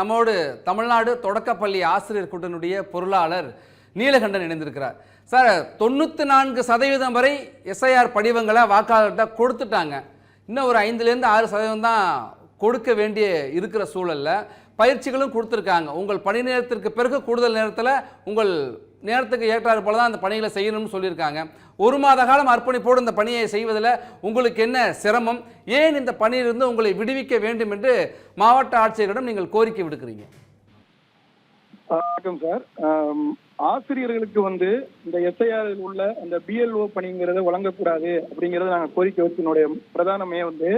நம்மோடு தமிழ்நாடு தொடக்கப்பள்ளி ஆசிரியர் கூட்டணியுடைய பொருளாளர் நீலகண்டன் இணைந்திருக்கிறார். சார் தொண்ணூற்றி நான்கு சதவீதம் வரை எஸ்ஐஆர் படிவங்களை வாக்காளர்கிட்ட கொடுத்துட்டாங்க. இன்னும் ஒரு ஐந்துலேருந்து ஆறு சதவீதம் தான் கொடுக்க வேண்டிய இருக்கிற சூழலில் பயிற்சிகளும் கொடுத்துருக்காங்க. உங்கள் பணி நேரத்திற்கு பிறகு கூடுதல் நேரத்தில் உங்கள் நேரத்துக்கு ஏற்றாறு போல தான் அந்த பணிகளை செய்யணும்னு சொல்லியிருக்காங்க. ஒரு மாத காலம் அர்ப்பணிப்போடு இந்த பணியை செய்வதில் உங்களுக்கு என்ன சிரமம்? ஏன் இந்த பணியிலிருந்து உங்களை விடுவிக்க வேண்டும் என்று மாவட்ட ஆட்சியரிடம் நீங்கள் கோரிக்கை விடுக்கிறீங்க? வணக்கம் சார். ஆசிரியர்களுக்கு வந்து இந்த எஸ்ஐஆர் உள்ள அந்த பிஎல்ஓ பணிங்கிறத வழங்கக்கூடாது அப்படிங்கறத நாங்கள் கோரிக்கை வச்சினுடைய பிரதானமே வந்து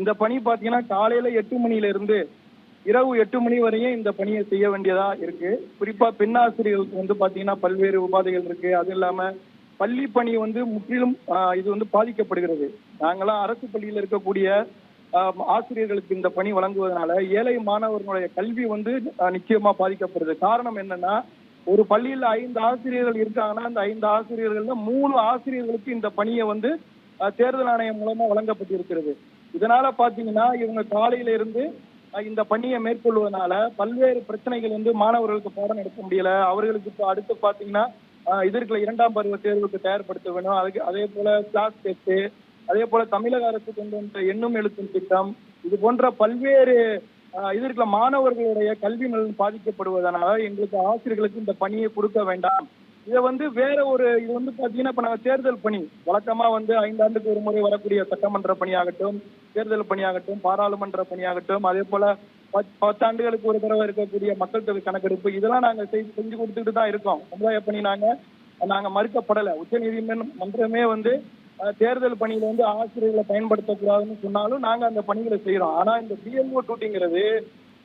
இந்த பணி பார்த்தீங்கன்னா காலையில எட்டு மணியில இருந்து இரவு எட்டு மணி வரையும் இந்த பணியை செய்ய வேண்டியதா இருக்கு. குறிப்பா பெண்ணாசிரியர்களுக்கு வந்து பாத்தீங்கன்னா பல்வேறு உபாதைகள் இருக்கு. அது இல்லாம பள்ளி பணி வந்து முற்றிலும் இது வந்து பாதிக்கப்படுகிறது. நாங்களாம் அரசு பள்ளியில் இருக்கக்கூடிய ஆசிரியர்களுக்கு இந்த பணி வழங்குவதனால ஏழை மாணவர்களுடைய கல்வி வந்து நிச்சயமா பாதிக்கப்படுது. காரணம் என்னன்னா ஒரு பள்ளியில் ஐந்து ஆசிரியர்கள் இருக்காங்கன்னா அந்த ஐந்து ஆசிரியர்கள்ல மூணு ஆசிரியர்களுக்கு இந்த பணியை வந்து தேர்தல் ஆணையம் மூலமா வழங்கப்பட்டிருக்கிறது. இதனால பாத்தீங்கன்னா இவங்க காலையில இருந்து இந்த பணியை மேற்கொள்வதனால பல்வேறு பிரச்சனைகள் வந்து மாணவர்களுக்கு பாடம் நடத்த முடியல. அவர்களுக்கு இப்போ அடுத்து பாத்தீங்கன்னா அஹ், இரண்டாம் பருவ தேர்வுக்கு தயார்படுத்த வேணும். அதுக்கு அதே போல கிளாஸ் டெஸ்ட் அதே போல தமிழக அரசு கொண்டு வந்த எண்ணும் எழுத்தும் திட்டம் இது போன்ற பல்வேறு ஆஹ், மாணவர்களுடைய கல்வி நலன் பாதிக்கப்படுவதனால எங்களுக்கு ஆசிரியர்களுக்கு இந்த பணியை கொடுக்க வேண்டாம். இதை வந்து வேற ஒரு இது வந்து பாத்தீங்கன்னா இப்ப நாங்க தேர்தல் பணி வழக்கமா வந்து ஐந்தாண்டுக்கு ஒரு முறை வரக்கூடிய சட்டமன்ற பணியாகட்டும் தேர்தல் பணியாகட்டும் பாராளுமன்ற பணியாகட்டும் அதே போல பத்- பத்தாண்டுகளுக்கு ஒரு தடவை இருக்கக்கூடிய மக்கள் தொகை கணக்கெடுப்பு இதெல்லாம் நாங்க செஞ்சு கொடுத்துட்டு தான் இருக்கோம். சமுதாய பணி நாங்க நாங்க மறுக்கப்படல. உச்ச நீதிமன்றமே வந்து தேர்தல் பணியில வந்து ஆசிரியர்களை பயன்படுத்தக்கூடாதுன்னு சொன்னாலும் நாங்க அந்த பணிகளை செய்யறோம் ஆனா இந்த பிஎல்ஓ டூட்டிங்கிறது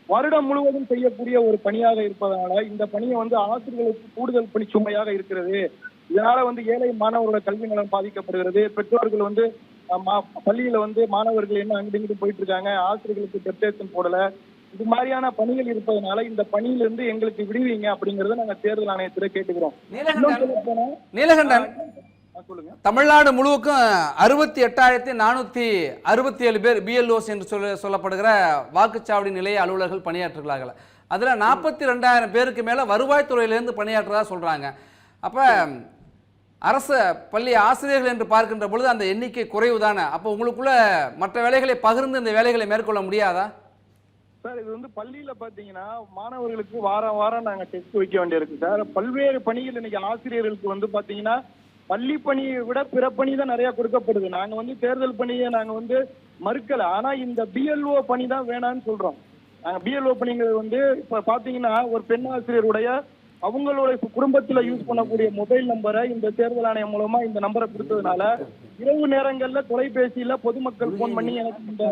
வருடம் முழுவதும் செய்யக்கூடிய ஒரு பணியாக இருப்பதனால இந்த பணியை வந்து ஆசிரியர்களுக்கு கூடுதல் பணி சுமையாக இருக்கிறது. இதனால வந்து ஏழை மாணவர்களோட கல்வி நலன் பாதிக்கப்படுகிறது. பெற்றோர்கள் வந்து பள்ளியில வந்து மாணவர்கள் என்ன அங்கிட்டு இங்கிட்டு போயிட்டு இருக்காங்க ஆசிரியர்களுக்கு பிரத்யேகம் போடல. இது மாதிரியான பணிகள் இருப்பதனால இந்த பணியிலிருந்து எங்களுக்கு விடுவீங்க அப்படிங்கறத நாங்க தேர்தல் ஆணையத்துல கேட்டுக்கிறோம். நீலகண்டன். தமிழ்நாடு முழுவதுக்கும் அறுபத்தி எட்டாயிரத்தி நானூற்றி அறுபத்தி ஏழு பேர் பிஎல்ஓஸ் என்று சொல்ல சொல்லப்படுகிற வாக்குச்சாவடி நிலைய அலுவலர்கள் பணியாற்றுகிறார்கள். அதில் நாற்பத்தி ரெண்டாயிரம் பேருக்கு மேலே வருவாய்த்துறையிலேருந்து பணியாற்றுறதா சொல்கிறாங்க அப்போ அரசு பள்ளி ஆசிரியர்கள் என்று பார்க்கின்ற பொழுது அந்த எண்ணிக்கை குறைவு தானே? அப்போ உங்களுக்குள்ள மற்ற வேலைகளை பகிர்ந்து இந்த வேலைகளை மேற்கொள்ள முடியாதா? சார் இது வந்து பள்ளியில பாத்தீங்கன்னா மாணவர்களுக்கு வாரம் வாரம் நாங்க டெஸ்ட் வைக்க வேண்டியிருக்கு. சார் பல்வேறு பணிகள் இன்னைக்கு ஆசிரியர்களுக்கு வந்து பாத்தீங்கன்னா பள்ளி பணியை விட பிற பணி தான் நிறைய கொடுக்கப்படுது. நாங்க வந்து தேர்தல் பணியை நாங்க வந்து மறுக்கல. ஆனா இந்த பிஎல்ஓ பணி தான் வேணாம்னு சொல்றோம். நாங்க பிஎல்ஓ பணிங்கிறது வந்து இப்ப பாத்தீங்கன்னா ஒரு பெண் ஆசிரியருடைய அவங்களோட குடும்பத்துல யூஸ் பண்ணக்கூடிய மொபைல் நம்பரை இந்த தேர்தல் ஆணையம் மூலமா இந்த நம்பரை கொடுத்ததுனால இரவு நேரங்கள்ல தொலைபேசியில பொதுமக்கள் போன் பண்ணி எனக்கு இந்த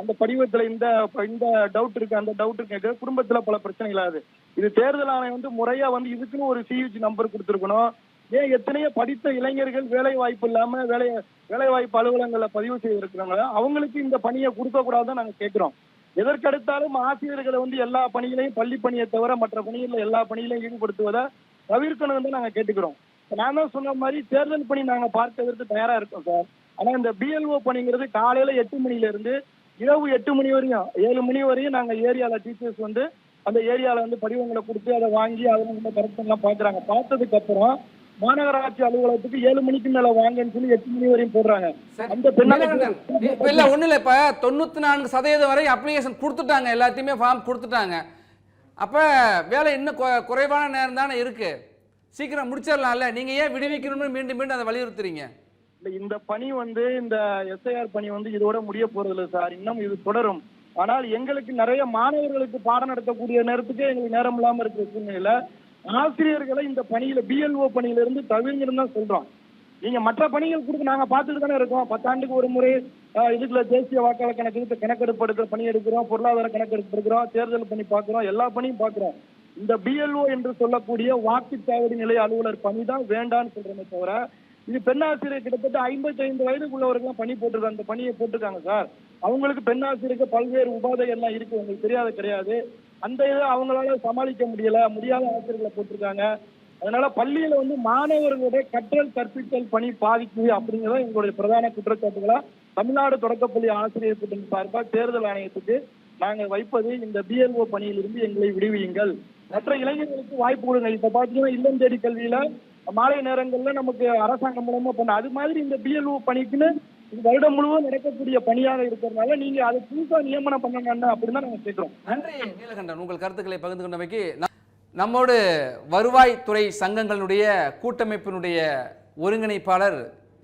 அந்த படிவத்துல இந்த இந்த டவுட் இருக்கு அந்த டவுட் இருக்கு. குடும்பத்துல பல பிரச்சனைகள் ஆகுது. இது தேர்தல் ஆணையம் வந்து முறையா வந்து இதுக்குன்னு ஒரு சிஹெச் நம்பர் கொடுத்துருக்கணும். ஏன் எத்தனையோ படித்த இளைஞர்கள் வேலை வாய்ப்பு இல்லாம வேலை வேலை வாய்ப்பு அலுவலகங்கள்ல பதிவு செய்திருக்கிறாங்க அவங்களுக்கு இந்த பணியை கொடுக்க கூடாதுன்னு நாங்க கேட்கிறோம். எதற்கடுத்தாலும் ஆசிரியர்களை வந்து எல்லா பணிகளையும் பள்ளி பணியை தவிர மற்ற பணிகளில் எல்லா பணிகளையும் ஈடுபடுத்துவதை தவிர்க்கணும்னு நாங்க கேட்டுக்கிறோம். நான் தான் சொன்ன மாதிரி தேர்தல் பணி நாங்க பார்க்கறதுக்கு தயாரா இருக்கோம் சார். ஆனா இந்த பிஎல்ஓ பணிங்கிறது காலையில எட்டு மணில இருந்து இரவு எட்டு மணி வரையும் ஏழு மணி வரையும் நாங்க ஏரியால டீச்சர்ஸ் வந்து அந்த ஏரியால வந்து படிவங்களை கொடுத்து அதை வாங்கி அதை வந்து கரெக்ஷன் எல்லாம் பாக்குறாங்க பார்த்ததுக்கு அப்புறம் மாநகராட்சி அலுவலகத்துக்கு ஏழு மணிக்கு மேல வாங்கன்னு சொல்லி எட்டு மணி வரையும் போடுறாங்க. அந்த இப்ப இல்ல ஒண்ணு இல்ல. இப்ப தொண்ணூத்தி நான்கு சதவீதம் வரை அப்ளிகேஷன் கொடுத்துட்டாங்க. எல்லாத்தையுமே ஃபார்ம் கொடுத்துட்டாங்க. அப்ப வேலை இன்னும் குறைவான நேரம் தானே இருக்கு. சீக்கிரம் முடிச்சிடலாம்ல. நீங்க ஏன் விடுவிக்கணும்னு மீண்டும் மீண்டும் அதை வலியுறுத்துறீங்க? இல்ல, இந்த பணி வந்து இந்த எஸ்ஐஆர் பணி வந்து இதோட முடிய போறது இல்ல சார். இன்னும் இது தொடரும். ஆனால் எங்களுக்கு நிறைய மாணவர்களுக்கு பாடம் நடத்தக்கூடிய நேரத்துக்கு எங்களுக்கு நேரம் இல்லாம இருக்கிற சூழ்நிலையில ஆசிரியர்களை இந்த பணியில பிஎல்ஓ பணியில இருந்து தவிர்ங்கன்னு தான் சொல்றோம். நீங்க மற்ற பணிகள் கொடுத்து நாங்க பார்த்துட்டு தானே இருக்கோம். பத்தாண்டுக்கு ஒரு முறை ஆஹ், இதுக்குள்ள தேசிய வாக்காளர் கணக்கு கணக்கெடுப்பு எடுக்கிற பணி எடுக்கிறோம் பொருளாதார கணக்கெடுப்பு எடுக்கிறோம் தேர்தல் பணி பார்க்கிறோம் எல்லா பணியும் பார்க்கிறோம். இந்த பிஎல்ஓ என்று சொல்லக்கூடிய வாக்குச்சாவடி நிலைய அலுவலர் பணி தான் வேண்டான்னு சொல்றோமே தவிர இது பெண்ணாசிரியர் கிட்டத்தட்ட ஐம்பத்தி ஐந்து வயதுக்குள்ளவர்கள் பணி போட்டிருக்காங்க. அந்த பணியை போட்டிருக்காங்க சார். அவங்களுக்கு பெண்ணாசிரியருக்கு பல்வேறு உபாதைகள்லாம் இருக்கு. உங்களுக்கு தெரியாத கிடையாது. அந்த இதை அவங்களால சமாளிக்க முடியல முடியாத ஆசிரியர்களை போட்டிருக்காங்க. அதனால பள்ளியில வந்து மாணவர்களுடைய கற்றல் கற்பித்தல் பணி பாதிக்குது அப்படிங்கிறத எங்களுடைய பிரதான குற்றச்சாட்டுகளா தமிழ்நாடு தொடக்கப்பள்ளி ஆசிரியர் கூட்டணி சார்பாக தேர்தல் ஆணையத்துக்கு நாங்க வைப்பது இந்த பிஎல்ஓ பணியிலிருந்து எங்களை விடுவியுங்கள். மற்ற இளைஞர்களுக்கு வாய்ப்பு கொடுங்க இப்ப பாத்தீங்கன்னா இல்லம் தேடி கல்வியில மாலை நேரங்கள்ல நமக்கு அரசாங்கம் மூலமா பண்ண அது மாதிரி இந்த பிஎல்ஓ பணிக்குன்னு வருடம் முழுவதும் நடக்கக்கூடிய பணியாக இருக்கிறதுனால நீங்க அதை புதுசா நியமனம் பண்ணுங்க அப்படின்னு தான் நாங்க கேட்கிறோம். நன்றி நீலகண்டன். உங்கள் கருத்துக்களை பகிர்ந்து கொண்டமைக்கு நம்மோடு வருவாய்த்துறை சங்கங்களுடைய கூட்டமைப்பினுடைய ஒருங்கிணைப்பாளர்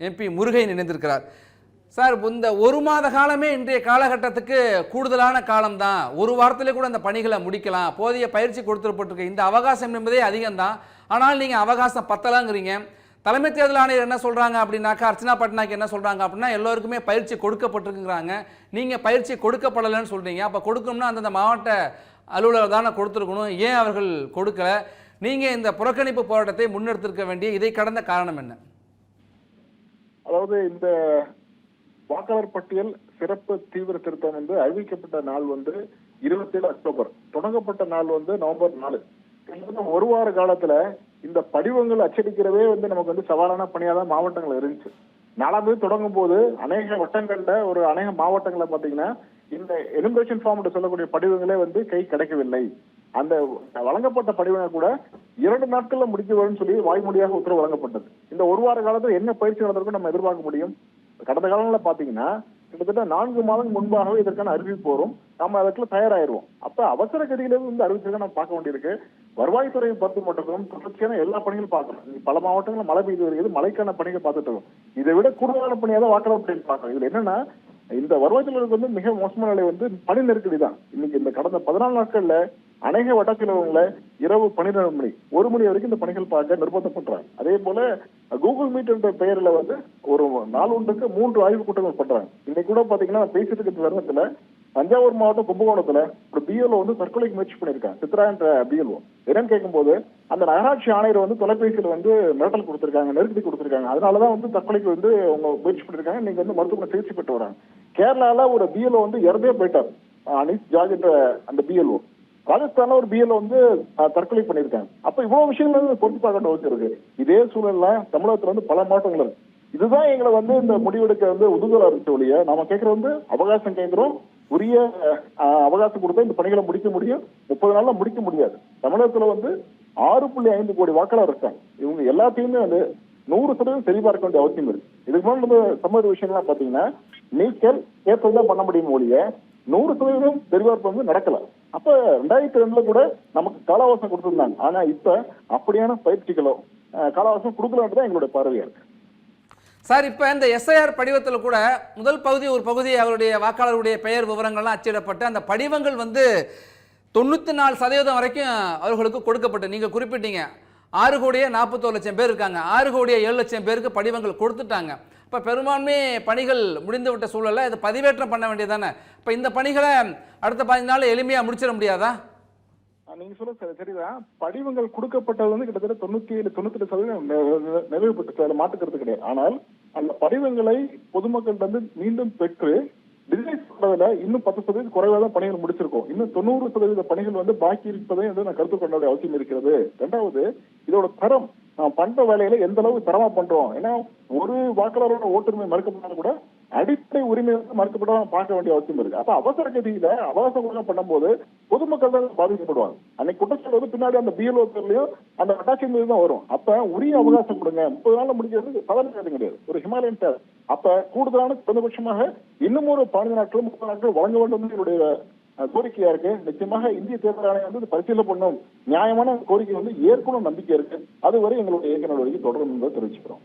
எம்பி முருகையன் இணைந்திருக்கிறார். சார் இந்த ஒரு மாத காலமே இன்றைய காலகட்டத்துக்கு கூடுதலான காலம்தான். ஒரு வாரத்திலே கூட அந்த பணிகளை முடிக்கலாம். போதிய பயிற்சி கொடுத்துருப்பட்டிருக்கு இந்த அவகாசம் என்பதே அதிகம்தான். ஆனால் நீங்கள் அவகாசம் பத்தலாங்கிறீங்க. தலைமை தேர்தல் ஆணையர் என்ன சொல்கிறாங்க அப்படின்னாக்கா அர்ச்சனா பட்நாயக் என்ன சொல்கிறாங்க அப்படின்னா எல்லோருக்குமே பயிற்சி கொடுக்கப்பட்டிருக்குங்கிறாங்க. நீங்கள் பயிற்சி கொடுக்கப்படலைன்னு சொல்கிறீங்க அப்போ கொடுக்கணும்னா அந்தந்த மாவட்ட அலுவலர் தானே கொடுத்துருக்கணும். ஏன் அவர்கள் கொடுக்கல? நீங்கள் இந்த புறக்கணிப்பு போராட்டத்தை முன்னெடுத்திருக்க வேண்டிய இதை கடந்த காரணம் என்ன? அதாவது இந்த வாக்காளர் பட்டியல் சிறப்பு தீவிர திருத்தம் வந்து அறிவிக்கப்பட்ட நாள் வந்து இருபத்தேழு அக்டோபர். தொடங்கப்பட்ட நாள் வந்து நவம்பர் நாலு. ஒரு வார காலத்துல இந்த படிவங்கள் அச்சடிக்கிறதே வந்து நமக்கு வந்து சவாலான பணியா தான் மாவட்டங்கள் இருந்துச்சு. நாலாவது தொடங்கும் போது அநேக வட்டங்கள்ல ஒரு அநேக மாவட்டங்களை பாத்தீங்கன்னா இந்த எலிமினேஷன் ஃபார்ம் சொல்லக்கூடிய படிவங்களே வந்து கை கிடைக்கவில்லை. அந்த வழங்கப்பட்ட படிவங்கள் கூட இரண்டு நாட்கள்ல முடிக்க வேணும்னு சொல்லி வாய்மொழியாக உத்தரவு வழங்கப்பட்டது. இந்த ஒரு வார காலத்துல என்ன பயிற்சி நடந்திருக்கும் நம்ம எதிர்பார்க்க முடியும். கடந்த காலங்களில் பாத்தீங்கன்னா கிட்டத்தட்ட நான்கு மாதம் முன்பாகவே இதற்கான அறிவிப்பு வரும். நம்ம அதுக்குள்ள தயாராயிருவோம். அப்ப அவசர கதியிலிருந்து வந்து அறிவிச்சிருக்க நம்ம பார்க்க வேண்டியிருக்கு. வருவாய்த்துறையை பொறுத்து மட்டும் தொடர்ச்சியான எல்லா பணிகளும் பார்க்கணும். பல மாவட்டங்களில் மழை பெய்து வருகிறது மழைக்கான பணிகள் பார்த்துட்டு இருக்கோம். இதை விட கூடுதலான பணியாக தான் வாக்காளர் பட்டியல் பார்க்கணும். இதுல என்னன்னா இந்த வருவாய்த்துறைக்கு வந்து மிக மோசமான நிலை வந்து பணி நெருக்கடி தான் இன்னைக்கு இந்த கடந்த பதினாலு நாட்கள்ல அநேக வட்டக்கிழவங்கள இரவு பன்னிரெண்டு மணி ஒரு மணி வரைக்கும் இந்த பணிகள் பார்க்க நிர்பந்தம் பண்றாங்க. அதே போல கூகுள் மீட் என்ற பெயர்ல வந்து ஒரு நாள் ஒன்றுக்கு மூன்று ஆய்வுக் கூட்டங்கள் பண்றாங்க. இன்னைக்கு கூட பாத்தீங்கன்னா பேசிட்டு இருக்கிற தருணத்துல தஞ்சாவூர் மாவட்டம் கும்பகோணத்துல ஒரு பிஎல்ஓ வந்து தற்கொலைக்கு முயற்சி பண்ணியிருக்காங்க. சித்ரான்ற பிஎல்ஓ என்னன்னு கேட்கும்போது அந்த நகராட்சி ஆணையர் வந்து தொலைபேசியில் வந்து மிரட்டல் கொடுத்துருக்காங்க நெருக்கடி கொடுத்துருக்காங்க. அதனாலதான் வந்து தற்கொலைக்கு வந்து அவங்க முயற்சி பண்ணிருக்காங்க நீங்க வந்து மருத்துவமனை சிகிச்சை பெற்று வராங்க. கேரளால ஒரு பிஎல்ஓ வந்து இறந்தே போயிட்டார். அனிஸ் ஜார்ஜ் என்ற அந்த பிஎல்ஓ ராஜஸ்தான்ல ஒரு பிஎல் வந்து தற்கொலை பண்ணியிருக்காங்க. அப்ப இவ்வளவு விஷயங்கள் வந்து பொறுத்து பார்க்க வேண்டிய இருக்கு. இதே சூழல்ல தமிழகத்துல வந்து பல மாற்றங்கள் இருக்கு. இதுதான் எங்களை வந்து இந்த முடிவெடுக்க வந்து உதவுதலா இருந்துச்சு ஒழிய நாம கேட்கறது வந்து அவகாசம் கேட்கிறோம் உரிய அவகாசம் கொடுத்தா இந்த பணிகளை முடிக்க முடியும். முப்பது நாள்ல முடிக்க முடியாது. தமிழகத்துல வந்து ஆறு புள்ளி ஐந்து கோடி வாக்காளர் இருக்காங்க. இவங்க எல்லாத்தையுமே வந்து நூறு சதவீதம் சரிபார்க்க வேண்டிய அவசியம் இருக்கு. இதுக்கு முன்னாடி நம்ம சம்மத விஷயம்லாம் பாத்தீங்கன்னா நீக்கல் ஏற்றதான் பண்ண முடியும் ஒழிய நூறு சதவீதம் சரிபார்ப்பு வந்து நடக்கல. அப்ப ரெண்டாயிரத்தி ரெண்டுல கூட நமக்கு காலாவசம் கொடுத்திருந்தாங்க. ஆனா இப்ப அப்படியான பயிற்சிகளோ காலாவாசம் காலாவசம் கொடுக்கலான்றது எங்களுடைய பார்வையா இருக்கு. சார் இப்போ இந்த எஸ்ஐஆர் படிவத்தில் கூட முதல் பகுதி ஒரு பகுதி அவருடைய வாக்காளருடைய பெயர் விவரங்கள்லாம் அச்சிடப்பட்டு அந்த படிவங்கள் வந்து தொண்ணூற்றி நாலு சதவீதம் வரைக்கும் அவர்களுக்கு கொடுக்கப்பட்டு நீங்கள் குறிப்பிட்டீங்க. ஆறு கோடியே நாற்பத்தோரு லட்சம் பேர் இருக்காங்க. ஆறு கோடியே ஏழு லட்சம் பேருக்கு படிவங்கள் கொடுத்துட்டாங்க. இப்போ பெரும்பான்மை பணிகள் முடிந்து விட்ட சூழலில் இதை பதிவேற்றம் பண்ண வேண்டியதானே இப்போ இந்த பணிகளை அடுத்த பதினஞ்சு நாள் எளிமையாக முடிச்சிட முடியாதா? நீங்க சொல்ல சரி சரிதான். படிவங்கள் கொடுக்கப்பட்டது வந்து கிட்டத்தட்ட தொண்ணூத்தி ஏழு தொண்ணூத்தி எட்டு சதவீதம் நிறைவுபட்டு மாற்றுக்கிறது கிடையாது. ஆனால் அந்த படிவங்களை பொதுமக்கள்கிட்ட வந்து மீண்டும் பெற்று டிசைன் பண்றதுல இன்னும் பத்து சதவீதம் குறைவாக தான் பணிகள் முடிச்சிருக்கோம். இன்னும் தொண்ணூறு சதவீத பணிகள் வந்து பாக்கி இருப்பதை வந்து நான் கருத்து கொண்ட வேண்டிய அவசியம் இருக்கிறது. ரெண்டாவது இதோட தரம். நான் பண்ற வேலையில எந்த அளவுக்கு தரமா பண்றோம்? ஏன்னா ஒரு வாக்காளரோட ஓட்டுரிமை மறுக்கப்பட்டாலும் கூட அடிப்படை உரிமை வந்து மறுக்கப்படாம பார்க்க வேண்டிய அவசியம் இருக்கு. அப்ப அவசர கதியில அவகாசம் கொடுக்க பண்ணும்போது பொதுமக்கள் தான் பாதிக்கப்படுவாங்க. அன்னைக்கு குற்றச்சாட்டு வந்து பின்னாடி அந்த பிஎல்ஓ பேர்லயும் அந்த அட்டாச்சி மீது தான் வரும். அப்ப உரிய அவகாசம் கொடுங்க முப்பது நாள்ல முடிக்கிறது சாதாரண காரியம் கிடையாது. ஒரு ஹிமாலயன் தேவை அப்ப கூடுதலான குறைந்தபட்சமாக இன்னும் ஒரு பதினஞ்சு நாட்கள் முப்பது நாட்கள் வழங்க வேண்டும் என்னுடைய கோரிக்கையா இருக்கு. நிச்சயமாக இந்திய தேர்தல் ஆணையம் வந்து பரிசீலனை பண்ணும் நியாயமான கோரிக்கை வந்து ஏற்கனவே நம்பிக்கை இருக்கு. அதுவரை எங்களுடைய இயக்க நடவடிக்கை தொடரும் என்பதை தெரிவிச்சுக்கிறோம்.